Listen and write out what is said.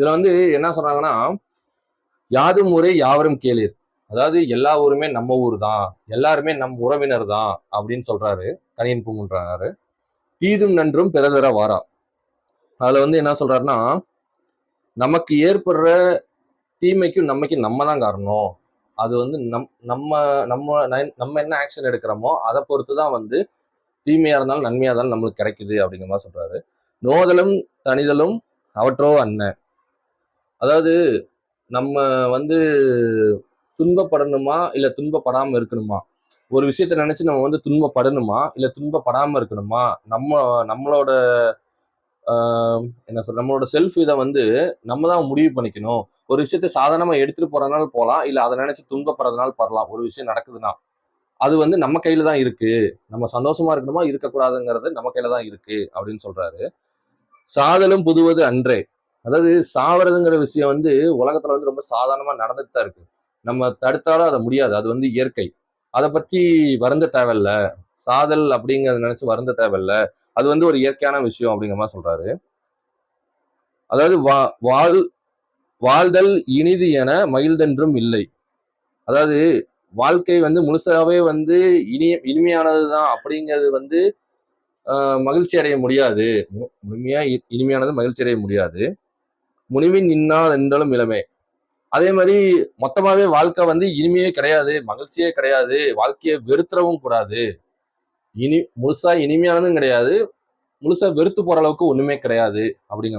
இதுல வந்து என்ன சொல்றாங்கன்னா யாதும் ஊரே யாவரும் கேளீர். அதாவது எல்லா ஊருமே நம்ம ஊர் தான் எல்லாருமே நம் உறவினர் தான் அப்படின்னு சொல்றாரு. கணியன் பூங்குன்றாரு தீதும் நன்றும் பிறதர வாரா. அதுல வந்து என்ன சொல்றாருன்னா நமக்கு ஏற்படுற தீமைக்கும் நம்மைக்கும் நம்ம தான் காரணம். அது வந்து நம் நம்ம நம்ம ந- நம்ம என்ன ஆக்ஷன் எடுக்கிறோமோ அதை பொறுத்து தான் வந்து தீமையா இருந்தாலும் நன்மையா இருந்தாலும் நம்மளுக்கு கிடைக்குது அப்படிங்கிற மாதிரி சொல்றாரு. நோதலும் தனிதலும் அவற்றோ அண்ணன் அதாவது நம்ம வந்து துன்பப்படணுமா இல்ல துன்பப்படாம இருக்கணுமா? ஒரு விஷயத்த நினைச்சு நம்ம வந்து துன்பப்படணுமா இல்ல துன்பப்படாம இருக்கணுமா? நம்ம நம்மளோட என்ன சொல்ற நம்மளோட செல்ஃப் இதை வந்து நம்ம தான் முடிவு பண்ணிக்கணும். ஒரு விஷயத்த சாதாரணமா எடுத்துட்டு போறதுனால போகலாம் இல்ல அதை நினைச்சு துன்பப்படுறதுனால பரலாம். ஒரு விஷயம் நடக்குதுன்னா அது வந்து நம்ம கையில தான் இருக்கு. நம்ம சந்தோஷமா இருக்கணுமா இருக்கக்கூடாதுங்கிறது நம்ம கையில தான் இருக்கு அப்படின்னு சொல்றாரு. சாதலும் புதுவது அன்றே. அதாவது சாவறதுங்கிற விஷயம் வந்து உலகத்துல வந்து ரொம்ப சாதாரணமா நடந்துட்டு தான் இருக்கு. நம்ம தடுத்தாலும் அதை முடியாது. அது வந்து இயற்கை. அதை பத்தி வருந்த தேவையில்ல. சாதல் அப்படிங்கறத நினைச்சு வருந்த தேவையில்ல. அது வந்து ஒரு இயற்கையான விஷயம் அப்படிங்கிற மாதிரி சொல்றாரு. அதாவது வா- வாழ் வாழ்தல் இனிது என மகிழ்தென்றும் இல்லை. அதாவது வாழ்க்கை வந்து முழுசாவே வந்து இனிய இனிமையானது தான் அப்படிங்கிறது வந்து மகிழ்ச்சி அடைய முடியாது. மு- முழுமையா இனிமையானது மகிழ்ச்சி அடைய முடியாது. முனிவின் இன்னாது என்றாலும் இளமே அதே மாதிரி மொத்தமாவே வாழ்க்கை வந்து இனிமையே கிடையாது மகிழ்ச்சியே கிடையாது வாழ்க்கையை வெறுத்துறவும் கூடாது. இனி முழுசா இனிமையானதும் கிடையாது முழுசா வெறுத்து போற அளவுக்கு ஒண்ணுமே கிடையாது அப்படிங்கிற